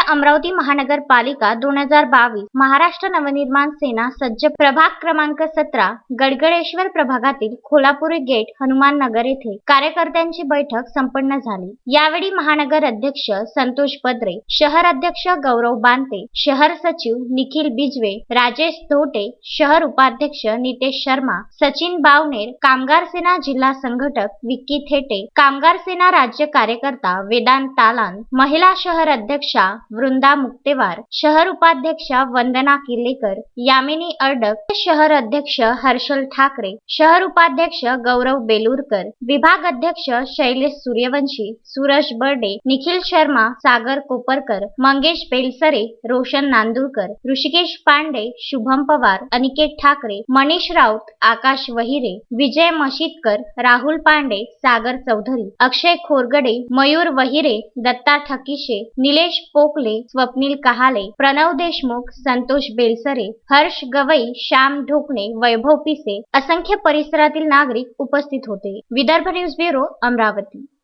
अमरावती महानगरपालिका दोन हजार बावीस महाराष्ट्र नवनिर्माण सेना सज्ज प्रभाग क्रमांक सतरा गडगडेश्वर प्रभागातील खोलापुरी गेट हनुमान नगर येथे कार्यकर्त्यांची बैठक संपन्न झाली. यावेळी महानगर अध्यक्ष संतोष पदरे शहर अध्यक्ष गौरव बांते शहर सचिव निखिल बिजवे राजेश धोटे शहर उपाध्यक्ष नितेश शर्मा सचिन बावनेर कामगार सेना जिल्हा संघटक विक्की थेटे कामगार सेना राज्य कार्यकर्ता वेदांत तालान महिला शहर अध्यक्षा वृंदा मुक्तेवार शहर उपाध्यक्षा वंदना किल्लेकर यामिनी अर्डक शहर अध्यक्ष हर्षल ठाकरे शहर उपाध्यक्ष गौरव बेलूरकर विभाग अध्यक्ष शैलेश सूर्यवंशी सुरज बर्डे निखिल शर्मा सागर कोपरकर मंगेश बेलसरे रोशन नांदूरकर ऋषिकेश पांडे शुभम पवार अनिकेत ठाकरे मनीष राऊत आकाश वहिरे विजय मशीतकर राहुल पांडे सागर चौधरी अक्षय खोरगडे मयूर वहिरे दत्ता ठकिशे निलेश गोखले स्वप्नील कहाले प्रणव देशमुख संतोष बेलसरे हर्ष गवई श्याम ढोकणे वैभव पिसे असंख्य परिसरातील नागरिक उपस्थित होते. Vidarbha news bureau Amravati.